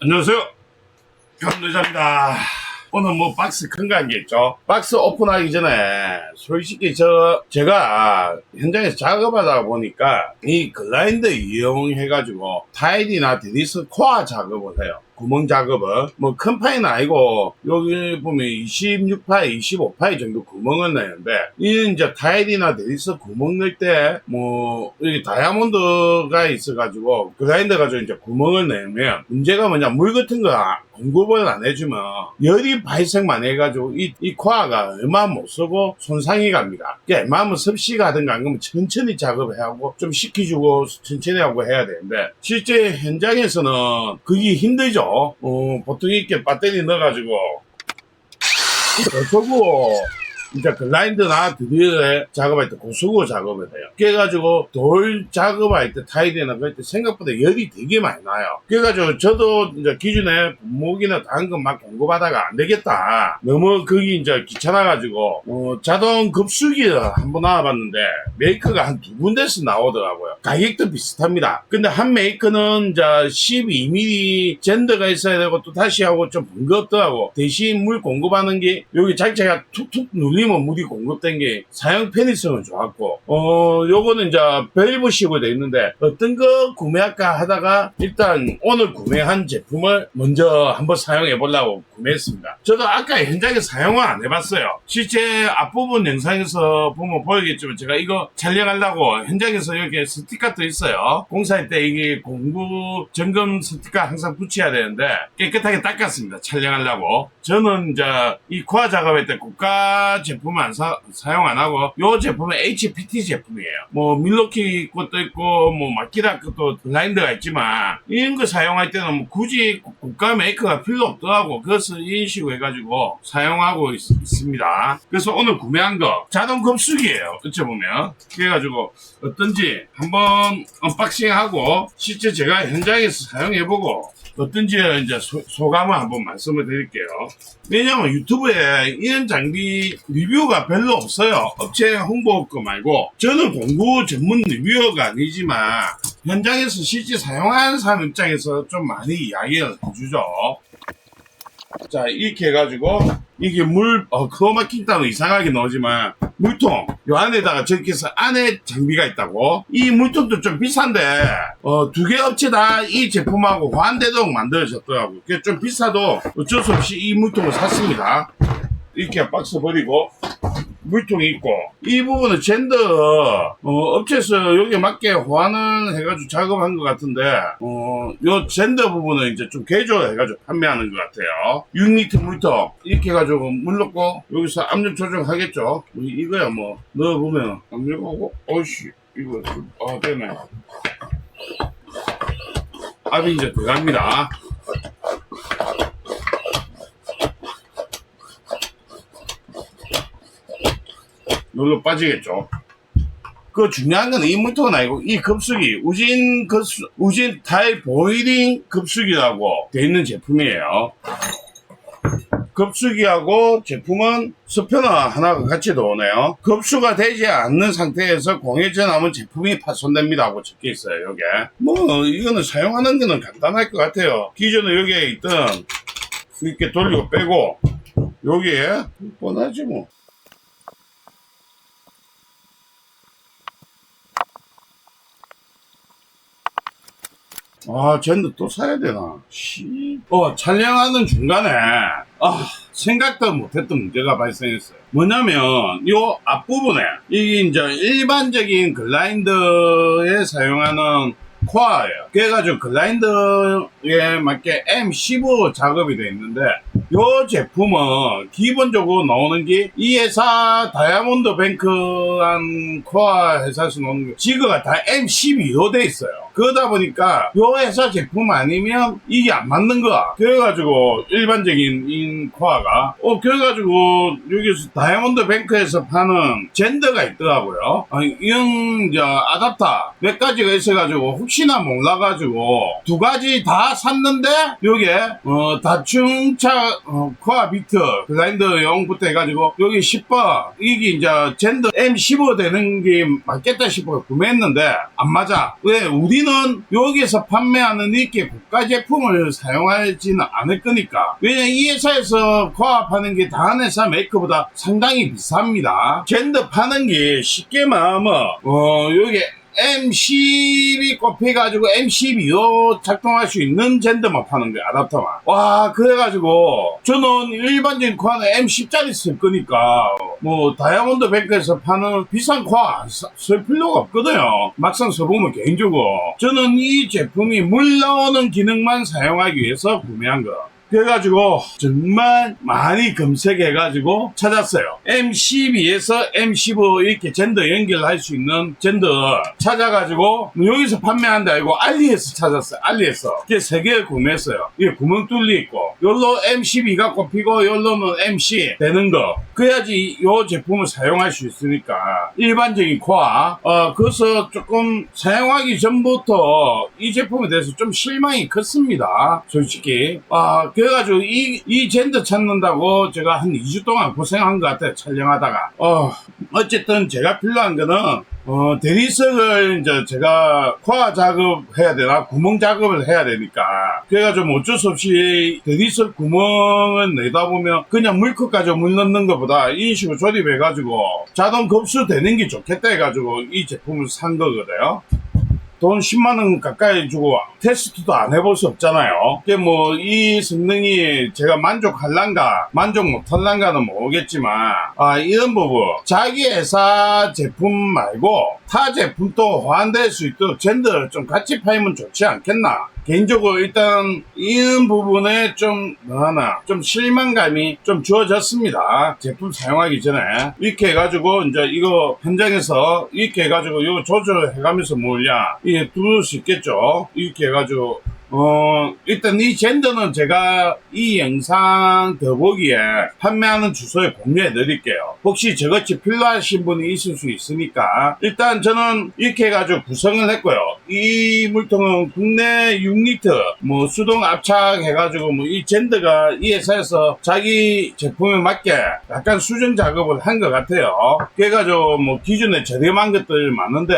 안녕하세요. 감도자입니다. 오늘 뭐 박스 큰거 아니겠죠? 박스 오픈하기 전에 솔직히 저 제가 현장에서 작업하다 보니까 이 글라인더 이용해가지고 타일이나 데니스 코어 작업을 해요. 구멍 작업은 뭐 큰 파이는 아니고 여기 보면 26파이, 25파이 정도 구멍을 내는데 이 이제 타일이나 데니스 구멍 낼 때 뭐 여기 다이아몬드가 있어가지고 글라인더 가지고 이제 구멍을 내면 문제가 뭐냐? 물 같은 거 공급을 안 해주면 열이 발생만 해가지고 이, 이 코어가 얼마 못 쓰고 손상이 갑니다. 그러니까 웬만하면 섭씨가 하든가 안 그러면 천천히 작업을 하고 좀 식혀주고 천천히 하고 해야 되는데 실제 현장에서는 그게 힘들죠. 어, 보통 이렇게 배터리 넣어가지고 고수구 이제 글라인드나 드릴에 작업할 때 고수구 작업을 해요. 그래가지고 돌 작업할 때 타일이나 그럴 때 생각보다 열이 되게 많이 나요. 그래가지고 저도 이제 기존에 분무기나 다른 거막 공급하다가 안 되겠다. 너무 그게 이제 귀찮아가지고 어, 자동 급수기를 한번 나와봤는데 메이커가 한 두 군데서 나오더라고요. 가격도 비슷합니다. 근데 한 메이커는 이제 12mm 젠더가 있어야 되고 또 다시 하고 좀 번거롭더라고. 대신 물 공급하는 게 여기 자체가 툭툭 눌 리면 물이 공급된 게 사용 편의성은 좋았고 어 요거는 이제 밸브식으로 돼 있는데 어떤 거 구매할까 하다가 일단 오늘 구매한 제품을 먼저 한번 사용해 보려고 구매했습니다. 저도 아까 현장에 사용을 안 해봤어요. 실제 앞부분 영상에서 보면 보이겠지만 제가 이거 촬영하려고 현장에서 이렇게 스티커도 있어요. 공사할 때 이게 공구 점검 스티커 항상 붙여야 되는데 깨끗하게 닦았습니다. 촬영하려고. 저는 이제 이 코아 작업할 때 고가 제품을 안 사, 사용 안 하고 이 제품은 HPT 제품이에요. 뭐 밀로키 것도 있고 뭐 마키다 것도 블라인드가 있지만 이런 거 사용할 때는 뭐 굳이 고가 메이커가 필요 없더라고. 그것을 인식을 해가지고 사용하고 있, 습니다 그래서 오늘 구매한 거 자동 급수기예요. 어찌 보면 그래가지고 어떤지 한번 언박싱하고 실제 제가 현장에서 사용해보고 어떤지 이제 소, 감을 한번 말씀을 드릴게요. 왜냐면 유튜브에 이런 장비 리뷰가 별로 없어요. 업체 홍보 거 말고 저는 공구 전문 리뷰어가 아니지만 현장에서 실제 사용하는 사람 입장에서 좀 많이 이야기를 해주죠. 자 이렇게 해가지고 이게 물 어, 크로마킨다는 이상하게 나오지만 물통 요 안에다가 저렇게 해서 안에 장비가 있다고. 이 물통도 좀 비싼데 어, 두 개 업체 다 이 제품하고 호환되도록 만들어졌더라고. 그게 좀 비싸도 어쩔 수 없이 이 물통을 샀습니다. 이렇게 박스 버리고 물통이 있고. 이 부분은 젠더 어, 업체에서 여기에 맞게 호환을 해가지고 작업한 것 같은데 어, 요 젠더 부분은 이제 좀 개조해가지고 판매하는 것 같아요. 6리터 물통 이렇게 해가지고 물 넣고 여기서 압력 조정하겠죠? 뭐 이거야 뭐 넣어보면. 압력하고 어이씨 이거 아 되네. 압이 이제 들어갑니다 여기로 빠지겠죠. 그 중요한 건이 물통은 아니고 이 급수기 우진 급수 우진 타일 보이링 급수기라고 돼 있는 제품이에요. 급수기하고 제품은 스패너 하나가 같이 들어오네요. 급수가 되지 않는 상태에서 공해져 남은 제품이 파손됩니다 하고 적혀 있어요, 여기. 뭐, 이거는 사용하는 거는 간단할 것 같아요. 기존에 여기에 있던 이렇게 돌리고 빼고, 여기에 뻔하지 뭐. 아, 쟤는 또 사야 되나? 씨. 어, 촬영하는 중간에, 아, 생각도 못했던 문제가 발생했어요. 뭐냐면, 요 앞부분에, 이게 이제 일반적인 글라인더에 사용하는 코어예요. 그래가지고 글라인더에 맞게 M15 작업이 되어 있는데, 요 제품은 기본적으로 나오는 게 이 회사 다이아몬드 뱅크한 코어 회사에서 나오는 게 지그가 다 M12로 돼 있어요. 그러다 보니까 요 회사 제품 아니면 이게 안 맞는 거야. 그래가지고 일반적인 인 코어가 어 그래가지고 여기서 다이아몬드 뱅크에서 파는 젠더가 있더라고요. 아니, 이런 이제 아답터 몇 가지가 있어가지고 혹시나 몰라가지고 두 가지 다 샀는데 요게 어 다중차 어, 코아 비트 글라인더용부터 해가지고 여기 10번 이게 이제 젠더 M15 되는 게 맞겠다 싶어 구매했는데 안 맞아 왜 우리는 여기서 판매하는 이렇게 고가 제품을 사용하지는 않을 거니까. 왜냐 이 회사에서 코아파는 게 다른 회사 메이커보다 상당히 비쌉니다. 젠더 파는 게 쉽게 말하면 어 여기 M12 꼽혀가지고 M12로 작동할 수 있는 젠더만 파는 거야, 아답터만. 와, 그래가지고, 저는 일반적인 코아는 M10짜리 쓸 거니까, 뭐, 다이아몬드 뱅크에서 파는 비싼 사- 쓸 필요가 없거든요. 막상 써보면 개인적으로. 저는 이 제품이 물 나오는 기능만 사용하기 위해서 구매한 거. 그래가지고 정말 많이 검색해가지고 찾았어요. M12에서 M15 이렇게 젠더 연결할 수 있는 젠더 찾아가지고 여기서 판매한다 이거 알리에서 찾았어요. 알리에서. 이게 세 개를 구매했어요. 이게 구멍 뚫려 있고 열로 M12가 꼽히고 열로는 MC 되는 거. 그래야지 이 제품을 사용할 수 있으니까 일반적인 코아. 어 그래서 조금 사용하기 전부터 이 제품에 대해서 좀 실망이 컸습니다. 솔직히. 아 그래가지고 이, 이 젠더 찾는다고 제가 한 2주 동안 고생한 것 같아요. 촬영하다가. 어, 어쨌든 제가 필요한 거는 어, 대리석을 이제 제가 코아 작업해야 되나 구멍 작업을 해야 되니까 그래가지고 뭐 어쩔 수 없이 대리석 구멍을 내다 보면 그냥 물컵 가지고 물 넣는 것보다 이런 식으로 조립해가지고 자동 급수 되는 게 좋겠다 해가지고 이 제품을 산 거거든요. 돈 10만원 가까이 주고 테스트도 안 해볼 수 없잖아요. 그게 뭐, 이 성능이 제가 만족할란가, 만족 못할란가는 모르겠지만, 아, 이런 부분. 자기 회사 제품 말고, 타 제품도 호환될 수 있도록 젠더를 좀 같이 팔면 좋지 않겠나. 개인적으로 일단, 이런 부분에 좀, 뭐하나, 좀 실망감이 좀 주어졌습니다. 제품 사용하기 전에. 이렇게 해가지고, 이제 이거 현장에서, 이렇게 해가지고, 이거 조절해가면서 뭐냐, 이게 뚫을 수 있겠죠. 이렇게 해가지고, 어, 일단 이 젠더는 제가 이 영상 더보기에 판매하는 주소에 공유해 드릴게요. 혹시 저같이 필요하신 분이 있을 수 있으니까 일단 저는 이렇게 해가지고 구성을 했고요. 이 물통은 국내 6리터 뭐 수동 압착 해가지고 뭐 이 젠더가 이 회사에서 자기 제품에 맞게 약간 수정 작업을 한 것 같아요. 그래가지고 뭐 기존에 저렴한 것들 많은데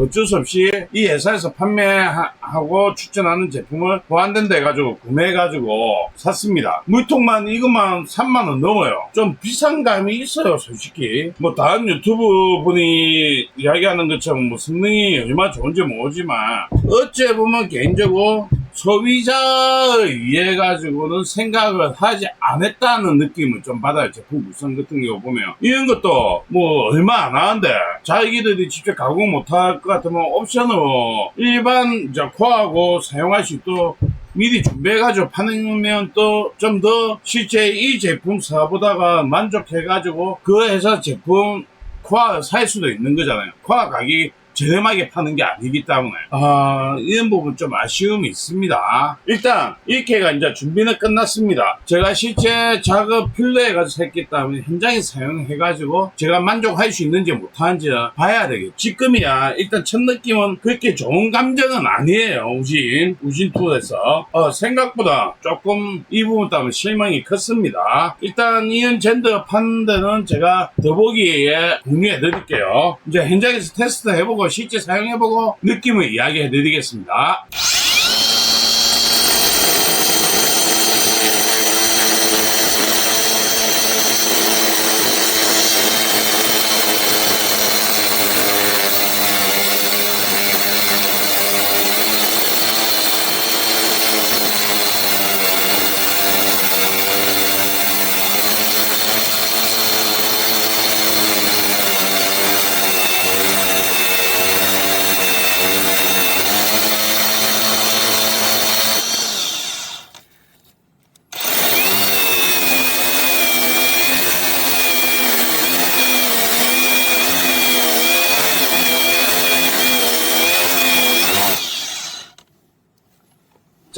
어쩔 수 없이 이 회사에서 판매하고 추천하는 제품을 보완된다 해가지고 구매해가지고 샀습니다. 물통만 이것만 3만원 넘어요. 좀 비싼 감이 있어요, 솔직히. 뭐 다른 유튜브 분이 이야기하는 것처럼 뭐 성능이 얼마나 좋은지 모르지만 어째 보면 개인적으로 소비자에 의해 가지고는 생각을 하지 않았다는 느낌을 좀 받아요. 제품 구성 같은 경우 보면 이런 것도 뭐 얼마 안 하는데 자기들이 직접 가공 못할 것 같으면 옵션으로 일반 이제 코하고 사용할 수 있도록 미리 준비해가지고 파면 또좀 더 실제 이 제품 사보다가 만족해가지고 그 회사 제품 코아 살 수도 있는 거잖아요. 코아 가격이 저렴하게 파는 게 아니기 때문에 아 이런 부분 좀 아쉬움이 있습니다. 일단 이렇게가 이제 준비는 끝났습니다. 제가 실제 작업 필요해가지고 했기 때문에 현장에 사용해가지고 제가 만족할 수 있는지 못하는지 봐야 되겠죠. 지금이야 일단 첫 느낌은 그렇게 좋은 감정은 아니에요. 우진 우진 투어에서 어, 생각보다 조금 이 부분 때문에 실망이 컸습니다. 일단 이런 젠더 파는 데는 제가 더보기에 공유해 드릴게요. 이제 현장에서 테스트 해보고 실제 사용해보고 느낌을 이야기해 드리겠습니다.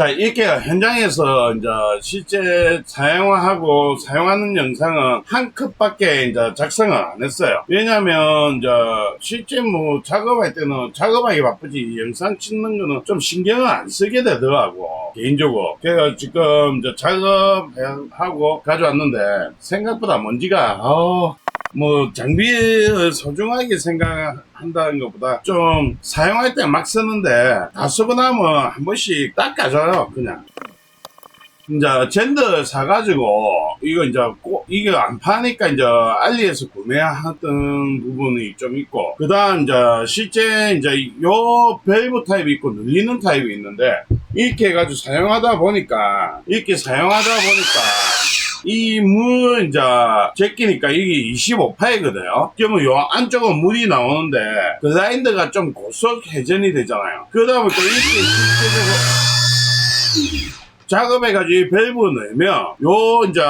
자, 이렇게 현장에서 이제 실제 사용하고 사용하는 영상은 한 컷밖에 이제 작성을 안 했어요. 왜냐면 이제 실제 뭐 작업할 때는 작업하기 바쁘지 영상 찍는 거는 좀 신경을 안 쓰게 되더라고. 개인적으로. 그래서 지금 이제 작업하고 가져왔는데 생각보다 먼지가, 어, 뭐 장비를 소중하게 생각한다는 것보다 좀 사용할 때 막 쓰는데 다 쓰고 나면 한 번씩 닦아줘요 그냥. 이제 젠더 사가지고 이거 이제 꼭 이게 안 파니까 이제 알리에서 구매하던 부분이 좀 있고 그 다음 이제 실제 이제 요 밸브 타입이 있고 눌리는 타입이 있는데 이렇게 해가지고 사용하다 보니까 이렇게 사용하다 보니까 이물 이제 제끼니까 이게 25파이거든요. 그러면 요 안쪽은 물이 나오는데 글라인더가 좀 고속 회전이 되잖아요. 그러다 보니까 이렇게 실제적으로 작업해가지고 이 밸브 넣으면 요 이제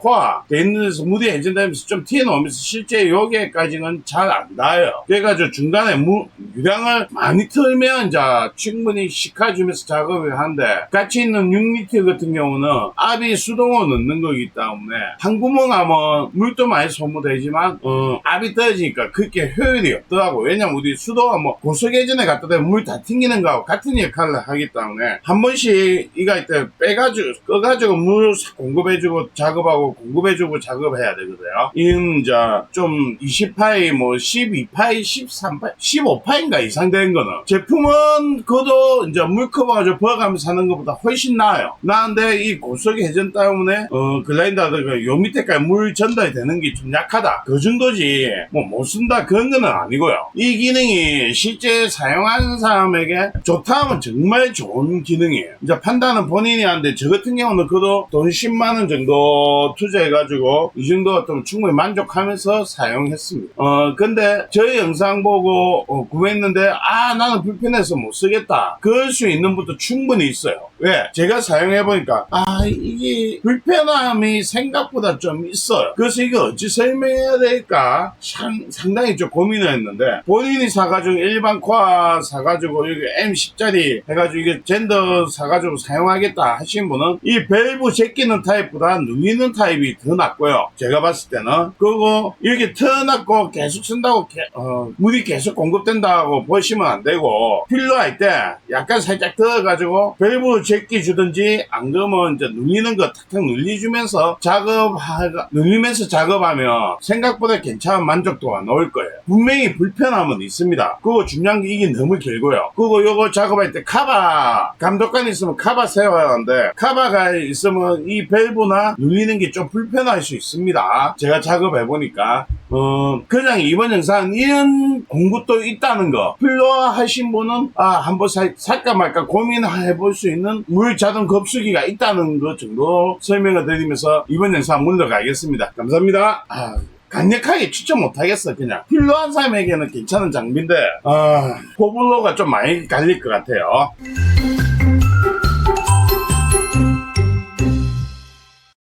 코아 돼 있는 물이 회전되면서 좀 튀어나오면서 실제 여기까지는 잘 안 닿아요. 그래가지고 중간에 물 유량을 많이 틀면 이제 충분히 식혀주면서 작업을 하는데 같이 있는 6리터 같은 경우는 압이 수동으로 넣는 거기 때문에 한 구멍 하면 물도 많이 소모되지만 어, 압이 떨어지니까 그렇게 효율이 없더라고. 왜냐면 우리 수도가 뭐 고속회전에 갖다 대면 물 다 튕기는 거하고 같은 역할을 하기 때문에 한 번씩 이거 할때 빼가지고 꺼가지고 물싹 공급해주고 작업하고 공급해주고 작업해야 되거든요. 이는 이제 좀 20파이 뭐 12파이 13파이 15파인가 이상 되는 거는 제품은 그도 이제 물 커버가지고 버가면서 사는 것보다 훨씬 나아요. 나은데 이 고속의 회전 때문에 어 글라인더가 요 밑에까지 물 전달이 되는 게 좀 약하다. 그 정도지 뭐 못 쓴다 그런 거는 아니고요. 이 기능이 실제 사용하는 사람에게 좋다 하면 정말 좋은 기능이에요. 이제 판단은 본인 이 하는데 저 같은 경우는 그도 돈 10만 원 정도 투자해가지고 이 정도 좀 충분히 만족하면서 사용했습니다. 어 근데 저희 영상 보고 어, 구매했는데 아 나는 불편해서 못 쓰겠다. 그럴 수 있는 분도 충분히 있어요. 왜? 제가 사용해보니까 아 이게 불편함이 생각보다 좀 있어요. 그래서 이거 어찌 설명해야 될까 상, 상당히 좀 고민을 했는데 본인이 사가지고 일반 과 사가지고 여기 M10짜리 해가지고 이게 젠더 사가지고 사용하겠다 하신 분은 이 밸브 제끼는 타입보다 누이는 타입이 더 낫고요. 제가 봤을 때는 그리고 이렇게 틀어놨고 계속 쓴다고 게- 어, 물이 계속 공급된다고 보시면 안 되고 필요할 때 약간 살짝 들어가지고 밸브 제끼 주든지 안 그러면 이제 눌리는 거 탁탁 눌리주면서 작업하 눌리면서 작업하면 생각보다 괜찮은 만족도가 나올 거예요. 분명히 불편함은 있습니다. 그거 중요한 게 이게 너무 길고요. 그리고 요거 작업할 때 카바 감독관 있으면 카바 세워야 하는데 카바가 있으면 이 밸브나 눌리는 게 좀 불편할 수 있습니다. 제가 작업해 보니까 어 그냥 이번 영상 이런 공구도 있다는 거 필요하신 분은 아 한번 살, 살까 말까 고민해 볼 수 있는 물 자동 급수기가 있다는 것 정도 설명을 드리면서 이번 영상 물러가겠습니다. 감사합니다. 아, 강력하게 추천 못하겠어 그냥 필요한 사람에게는 괜찮은 장비인데 아 포블러가 좀 많이 갈릴 것 같아요